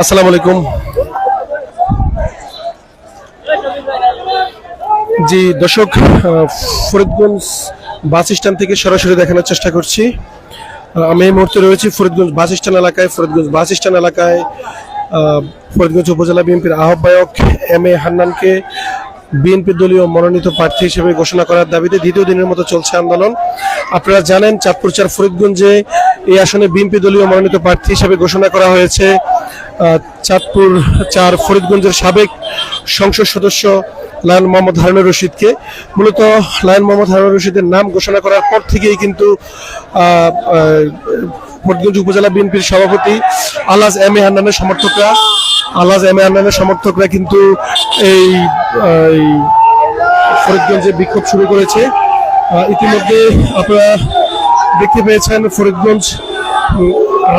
আসসালামু আলাইকুম। জি, দর্শক ফরিদগঞ্জ বাস স্ট্যান্ড থেকে সরাসরি দেখানোর চেষ্টা করছি। আমি এই মুহূর্তে রয়েছি ফরিদগঞ্জ বাস স্ট্যান্ড এলাকায়, ফরিদগঞ্জ বাস স্ট্যান্ড এলাকায়। ফরিদগঞ্জ উপজেলা বিএনপির আহ্বায়ক এম এ হান্নানকে বিএনপি দলীয় মনোনীত প্রার্থী হিসেবে ঘোষণা করার দাবিতে দ্বিতীয় দিনের মতো চলছে আন্দোলন। আপনারা জানেন চাঁদপুর চার ফরিদগঞ্জে এই আসনে বিএনপি দলীয় মনোনীত প্রার্থী হিসেবে ঘোষণা করা হয়েছে। চাঁদপুর চার ফরিদগঞ্জের সাবেক সংসদ সদস্য লায়ন মোহাম্মদ হারুনুর রশিদকে। মূলত লায়ন মোহাম্মদ হারুনুর রশিদের নাম ঘোষণা করার পর থেকেই কিন্তু ফরিদগঞ্জ উপজেলা বিএনপির সভাপতি আলাজ এম এ হান্নানের সমর্থকরা আলাজ এম এ হান্নানের সমর্থকরা কিন্তু এই ফরিদগঞ্জে বিক্ষোভ শুরু করেছে। ইতিমধ্যে আপনারা দেখতে পেয়েছেন ফরিদগঞ্জ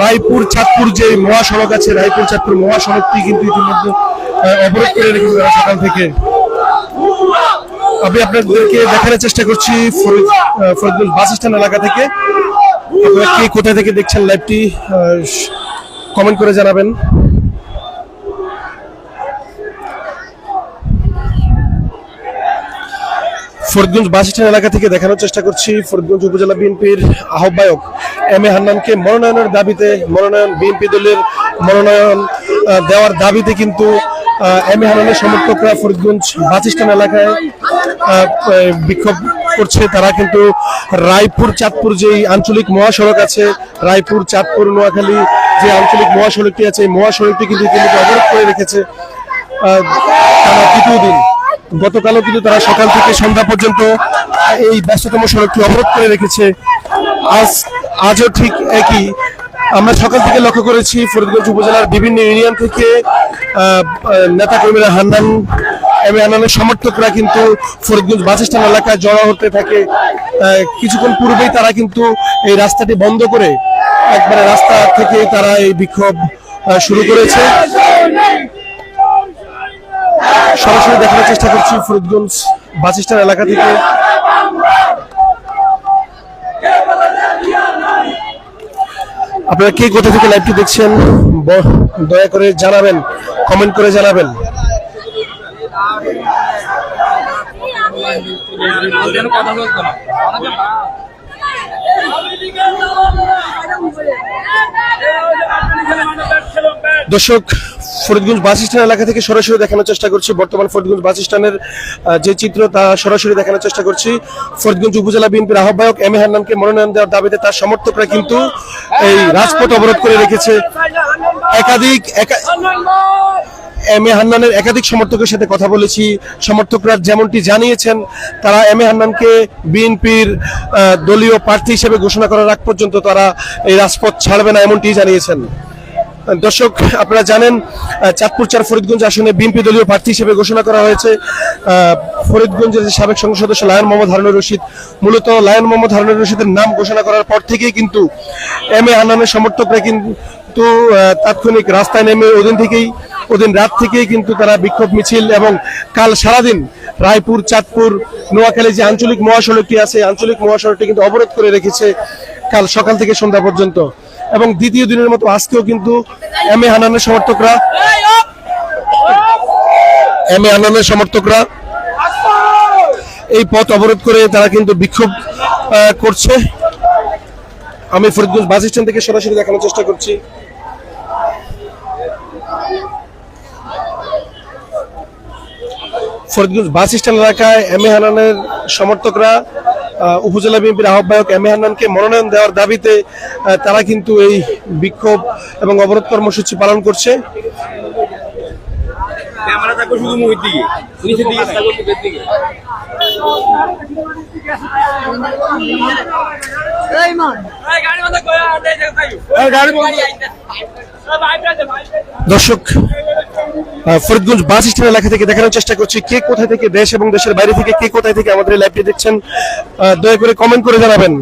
রায়পুর, চাঁদপুর যে মহাসড়ক আছে, রায়পুর, চাঁদপুর মহাসড়কটি কিন্তু ইতিমধ্যে অবরোধ করে রেখে তারা সকাল থেকে। আমি আপনাদেরকে দেখানোর চেষ্টা করছি ফরিদপুর বাস স্ট্যান্ড এলাকা থেকে। আপনারা কে কোথা থেকে দেখছেন লাইভটি কমেন্ট করে জানাবেন। ফরিদগঞ্জ বাস স্ট্যান্ড এলাকা থেকে দেখানোর চেষ্টা করছি ফরিদগঞ্জ উপজেলা বিএনপির আহ্বায়ক এম এ হান্নানকে মনোনয়নের দাবিতে, মনোনয়ন বিএনপি দলের মনোনয়ন দেওয়ার দাবিতে কিন্তু এম এ হান্নানের সমর্থকরা ফরিদগঞ্জ বাস স্ট্যান্ড এলাকায় বিক্ষোভ করছে। তারা কিন্তু রায়পুর, চাঁদপুর যে আঞ্চলিক মহাসড়ক আছে, রায়পুর, চাঁদপুর, নোয়াখালী যে আঞ্চলিক মহাসড়কটি আছে, এই মহাসড়কটি কিন্তু অবরোধ করে রেখেছে টানা তৃতীয় দিন। গতকালও কিন্তু তারা সকাল থেকে সন্ধ্যা পর্যন্ত এই ব্যস্ততম সড়কটি অবরোধ করে রেখেছে। আজ, আজও ঠিক একই। আমরা সকাল থেকে লক্ষ্য করেছি ফরিদগঞ্জ উপজেলার বিভিন্ন ইউনিয়ন থেকে নেতা কর্মীরা হান্নান, এম এ হান্নানের সমর্থকরা কিন্তু ফরিদগঞ্জ বাস এলাকায় জড়ো হতে থাকে। কিছুক্ষণ পূর্বেই তারা কিন্তু এই রাস্তাটি বন্ধ করে একবারে রাস্তা থেকে তারা এই বিক্ষোভ শুরু করেছে। সরাসরি দেখানোর চেষ্টা করছি ফরিদগঞ্জ বাস স্ট্যান্ড এলাকা থেকে। আপনারা কে কোথা থেকে লাইভটি দেখছেন দয়া করে জানাবেন কমেন্ট করে জানাবেন। দর্শক, ফরিদগঞ্জ বাস স্ট্যান্ড এলাকা থেকে সরাসরি দেখানোর চেষ্টা করছি। বর্তমান ফরিদগঞ্জ বাস স্ট্যান্ডের যে চিত্র, তা সরাসরি দেখানোর চেষ্টা করছি। ফরিদগঞ্জ উপজেলা বিএনপির আহ্বায়ক এম এ হান্নানকে মনোনয়ন দেওয়ার দাবিতে তার সমর্থকরা কিন্তু এই রাজপথ অবরোধ করে রেখেছে। একাধিক, একা- এম এ হান্নানের একাধিক সমর্থকের সাথে কথা বলেছি। সমর্থকরা যেমনটি জানিয়েছেন, তারা এম এ হান্নানকে বিএনপির দলীয় প্রার্থী হিসেবে ঘোষণা করার আগ পর্যন্ত তারা এই রাজপথ ছাড়বে না এমনটি জানিয়েছেন। দর্শক, আপনারা জানেন চাঁদপুর চার ফরিদগঞ্জ আসনে বিএনপি দলীয় প্রার্থী হিসেবে ঘোষণা করা হয়েছে। ফরিদগঞ্জের সাবেক সংসদ সদস্য লায়ন মোহাম্মদ হারুনুর রশিদ, মূলত লায়ন মোহাম্মদ হারুনুর রশিদের নাম ঘোষণা করার পর থেকেই কিন্তু এম এ হান্নানের সমর্থকরা কিন্তু তাৎক্ষণিক রাস্তায় নেমে ওদিন থেকেই, ওদিন রাত থেকেই কিন্তু তারা বিক্ষোভ মিছিল এবং কাল সারাদিন রায়পুর, চাঁদপুর, নোয়াখালী যে আঞ্চলিক মহাসড়কটি আছে, আঞ্চলিক মহাসড়কটি কিন্তু অবরোধ করে রেখেছে কাল সকাল থেকে সন্ধ্যা পর্যন্ত। এবং দ্বিতীয় দিনের মতো আজকেও কিন্তু এম এ হানানের সমর্থকরা এম এ হানানের সমর্থকরা এই পথ অবরোধ করে তারা কিন্তু বিক্ষোভ করছে। আমি ফরিদগঞ্জ বাস স্ট্যান্ড থেকে সরাসরি দেখানোর চেষ্টা করছি। ফরিদগঞ্জ বাস স্ট্যান্ড এলাকায় এম এ হানানের সমর্থকরা উপজেলা বিএনপির আহ্বায়ক এম এ হান্নানকে মনোনয়ন দেওয়ার দাবিতে তারা কিন্তু এই বিক্ষোভ এবং অবরোধ কর্মসূচি পালন করছে। ক্যামেরা থাকবে শুধু দিকে। দিকে। দর্শক ফরিদগঞ্জ বাস স্ট্যান্ড এলাকা থেকে দেখানোর চেষ্টা করছি কে কোথায় থেকে দেশ এবং দেশের বাইরে থেকে কে কোথায় থেকে আমাদের লাইভটি দেখছেন। দয়া করে কমেন্ট করে জানাবেন।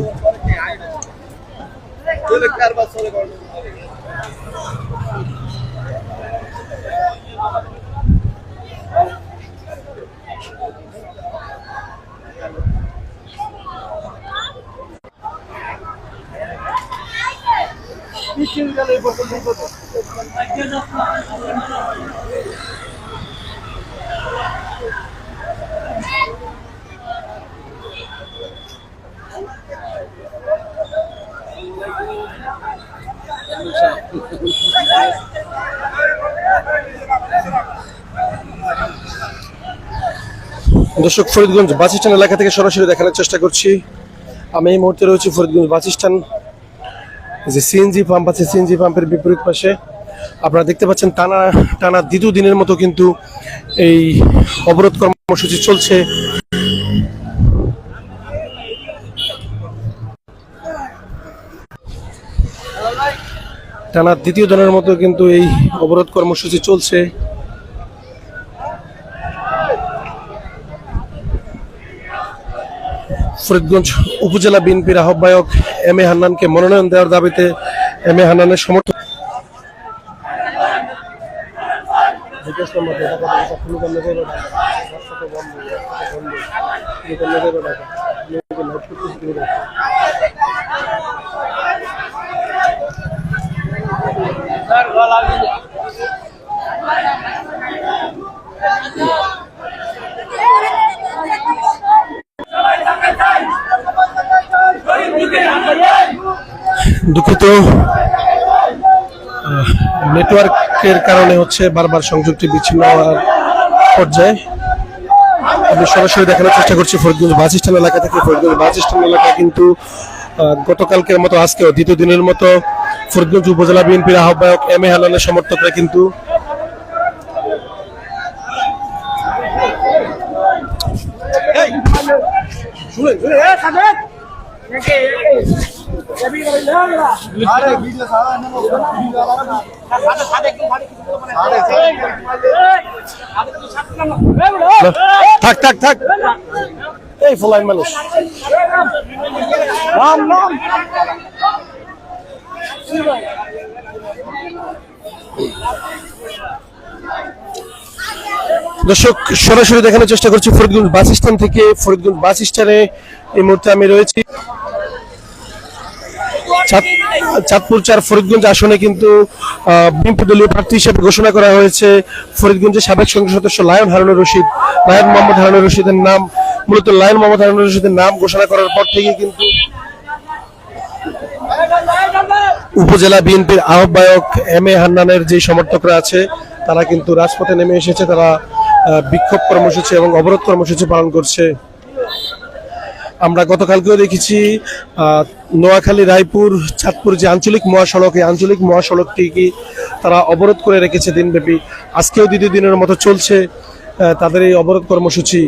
দর্শক, ফরিদগঞ্জ বাস স্ট্যান্ড এলাকা থেকে সরাসরি দেখানোর চেষ্টা করছি। আমি এই মুহূর্তে রয়েছি ফরিদগঞ্জ বাস স্ট্যান্ড। যে সিএনজি পাম্প আছে সিএনজি পাম্পের বিপরীত পাশে আপনারা দেখতে পাচ্ছেন টানা টানা দ্বিতীয় দিনের মতো কিন্তু এই অবরোধ কর্মসূচি চলছে। টানা দ্বিতীয় দিনের মতো কিন্তু এই অবরোধ কর্মসূচি চলছে। ফরিদগঞ্জ উপজেলা বিএনপির আহ্বায়ক এম এ হান্নানকে মনোনয়ন দেওয়ার দাবিতে এম এ হান্নানের সমর্থন দুঃখিত। নেটওয়ার্কের কারণে হচ্ছে বারবার সংযোগটি বিচ্ছিন্ন হওয়ার পর্যায়ে। আমি সরাসরি দেখানোর চেষ্টা করছি ফরিদগঞ্জ বাস স্ট্যান্ড এলাকা থেকে। ফরিদগঞ্জ বাস স্ট্যান্ড এলাকা কিন্তু গতকালকের মতো, আজকেও দ্বিতীয় দিনের মতো ফরিদগঞ্জ উপজেলা বিএনপির আহ্বায়ক এম এ হালানের সমর্থকরা কিন্তু থাক থাক থাক এই ফলাইন মানুষ দর্শক, সরাসরি দেখানোর চেষ্টা করছি ফরিদগঞ্জ বাস স্ট্যান্ড থেকে। ফরিদগঞ্জ বাস স্ট্যান্ডে এই মুহূর্তে আমি রয়েছি। চাঁদপুর চার ফরিদগঞ্জ আসনে কিন্তু বিএনপি দলীয় প্রার্থী হিসেবে ঘোষণা করা হয়েছে। ফরিদগঞ্জের সাবেক সংসদ সদস্য লায়ন হারুনুর রশিদ, লায়ন মোহাম্মদ হারুনুর রশিদের নাম, মূলত লায়ন মোহাম্মদ হারুনুর রশিদের নাম ঘোষণা করার পর থেকে কিন্তু উপজেলা বিএনপির আহ্বায়ক এম এ হান্নানের যে সমর্থকরা আছে, তারা কিন্তু রাজপথে নেমে এসেছে। তারা বিক্ষোভ কর্মসূচি এবং অবরোধ কর্মসূচি পালন করছে। আমরা গতকালকেও দেখেছি নোয়াখালী, রায়পুর, চাঁদপুর যে আঞ্চলিক মহাসড়ক, এই আঞ্চলিক মহাসড়কটি কি তারা অবরোধ করে রেখেছে দিনব্যাপী। আজকেও দ্বিতীয় দিনের মতো চলছে তাদের এই অবরোধ কর্মসূচি।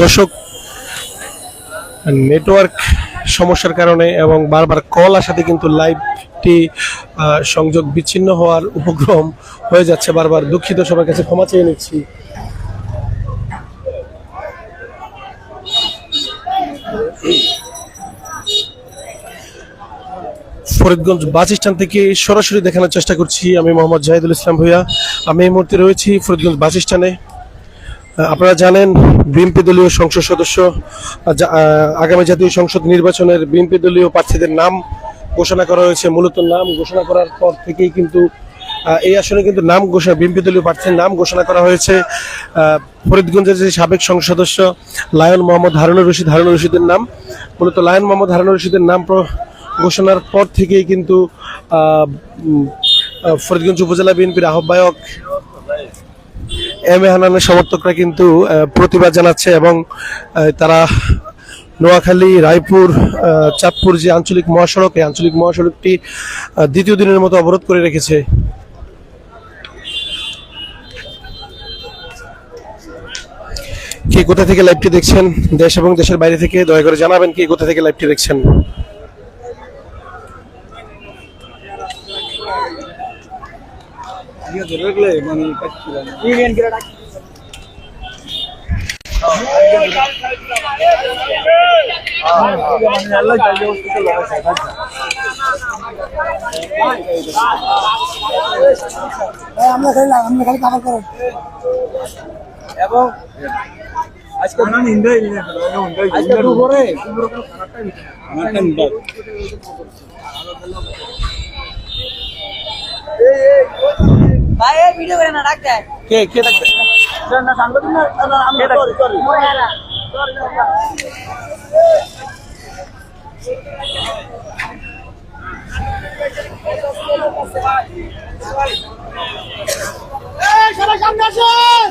দর্শক নেটওয়ার্ক সমস্যার কারণে এবং বারবার কল আসাতে কিন্তু লাইভটি সংযোগ বিচ্ছিন্ন হওয়ার উপক্রম হয়ে যাচ্ছে বারবার। দুঃখিত, সবার কাছে ক্ষমা চেয়ে নিচ্ছি। ফরিদগঞ্জ বাস স্ট্যান্ড থেকে সরাসরি দেখানোর চেষ্টা করছি। আমি মোহাম্মদ জাহিদুল ইসলাম ভুইয়া। আমি এই মুহূর্তে রয়েছি ফরিদগঞ্জ বাস স্ট্যান্ডে। আপনারা জানেন, বিএনপি দলীয় সংসদ সদস্য আগামী জাতীয় সংসদ নির্বাচনের বিএনপি দলীয় প্রার্থীদের নাম ঘোষণা করা হয়েছে, মূলত নাম ঘোষণা করার পর থেকেই কিন্তু এই আসনে কিন্তু নাম ঘোষণা, বিএনপি দলীয় প্রার্থীর নাম ঘোষণা করা হয়েছে। ফরিদগঞ্জের যে সাবেক সংসদ সদস্য, লায়ন মোহাম্মদ হারুনুর রশিদ, হারুনুর রশিদের নাম, মূলত লায়ন মোহাম্মদ হারুনুর রশিদের নাম ঘোষণার পর থেকেই কিন্তু ফরিদগঞ্জ উপজেলা বিএনপির আহ্বায়ক এম এ হানানের সমর্থকরা কিন্তু প্রতিবাদ জানাচ্ছে এবং তারা নোয়াখালী, রায়পুর চাঁদপুর যে আঞ্চলিক মহাসড়ক, এই আঞ্চলিক মহাসড়কটি দ্বিতীয় দিনের মতো অবরোধ করে রেখেছে। কে কোথা থেকে লাইভটি দেখছেন? দেশ এবং দেশের বাইরে থেকে দয়া করে জানাবেন কে কোথা থেকে লাইভটি দেখছেন? আমরা খালি আমরা খালি করো এবং ভাই এই ভিডিও করে না ডাক দেয়? কে কে ইঞ্জিন তো শুনলাম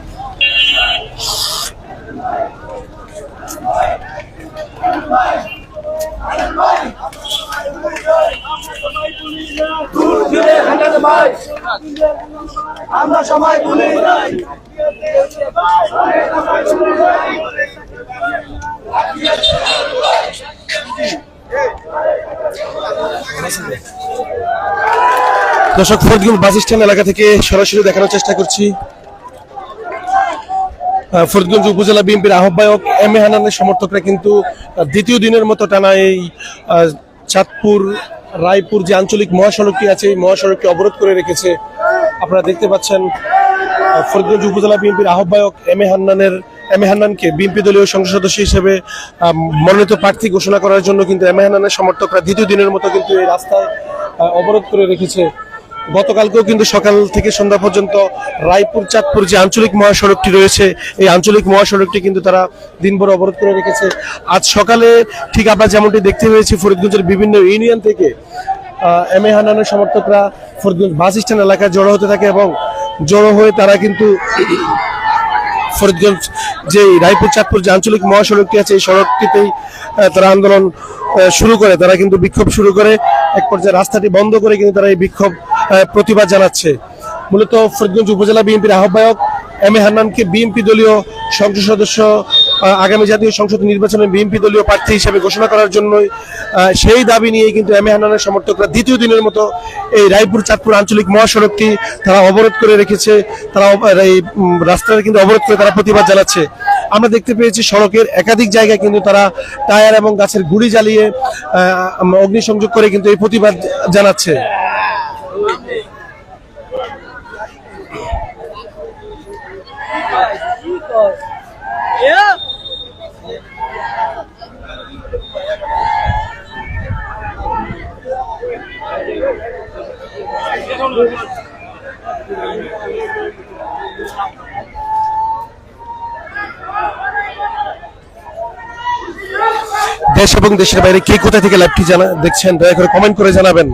আমরা সবাই ভুলে দর্শক, ফরিদগঞ্জ বাস স্ট্যান্ড এলাকা থেকে সরাসরি দেখানোর চেষ্টা করছি। ফরিদগঞ্জ উপজেলা বিএনপির আহ্বায়ক এম এ হানানের সমর্থকরা কিন্তু দ্বিতীয় দিনের মতো টানা এই চাঁদপুর রায়পুর যে আঞ্চলিক মহাসড়কটি আছে, এই মহাসড়কটি অবরোধ করে রেখেছে। আপনারা দেখতে পাচ্ছেন ফরিদগঞ্জ উপজেলা বিএনপির আহ্বায়ক এম এ হান্নানের, এম এ হান্নানকে বিএনপি দলীয় সংসদ সদস্য হিসেবে মনোনীত প্রার্থী ঘোষণা করার জন্য কিন্তু এম এ হান্নানের সমর্থকরা দ্বিতীয় দিনের মতো কিন্তু এই রাস্তায় অবরোধ করে রেখেছে। গতকালকেও কিন্তু সকাল থেকে সন্ধ্যা পর্যন্ত রায়পুর, চাঁদপুর যে আঞ্চলিক মহাসড়কটি রয়েছে, এই আঞ্চলিক মহাসড়কটি কিন্তু তারা দিনভর অবরোধ করে রেখেছে। আজ সকালে ঠিক আমরা যেমনটি দেখতে পেয়েছি, ফরিদগঞ্জের বিভিন্ন ইউনিয়ন থেকে এম এ হান্নানের সমর্থকরা ফরিদগঞ্জ বাস স্ট্যান্ড এলাকায় জড়ো হতে থাকে এবং জড়ো হয়ে তারা কিন্তু ফরিদগঞ্জ যে রায়পুর, চাঁদপুর যে আঞ্চলিক মহাসড়কটি আছে, এই সড়কটিতেই তারা আন্দোলন শুরু করে। তারা কিন্তু বিক্ষোভ শুরু করে। এক পর্যায়ে রাস্তাটি বন্ধ করে কিন্তু তারা এই বিক্ষোভ প্রতিবাদ জানাচ্ছে। মূলত ফরিদগঞ্জ উপজেলা বিএনপির আহ্বায়ক এম এ হান্নানকে বিএনপি দলীয় সংসদ সদস্য আগামী জাতীয় সংসদ নির্বাচনে বিএনপি দলীয় প্রার্থী হিসেবে ঘোষণা করার জন্যই সেই দাবি নিয়ে কিন্তু এম এ হান্নানের সমর্থকরা দ্বিতীয় দিনের মতো এই রায়পুর, চাঁদপুর আঞ্চলিক মহাসড়কটি তারা অবরোধ করে রেখেছে। তারা এই রাস্তাটা কিন্তু অবরোধ করে তারা প্রতিবাদ জানাচ্ছে। আমরা দেখতে পেয়েছি সড়কের একাধিক জায়গায় কিন্তু তারা টায়ার এবং গাছের গুড়ি জ্বালিয়ে অগ্নিসংযোগ করে কিন্তু এই প্রতিবাদ জানাচ্ছে। দেশ এবং দেশের বাইরে কে কোথা থেকে লাইভটি জানা দেখছেন, দয়া করে কমেন্ট করে জানাবেন।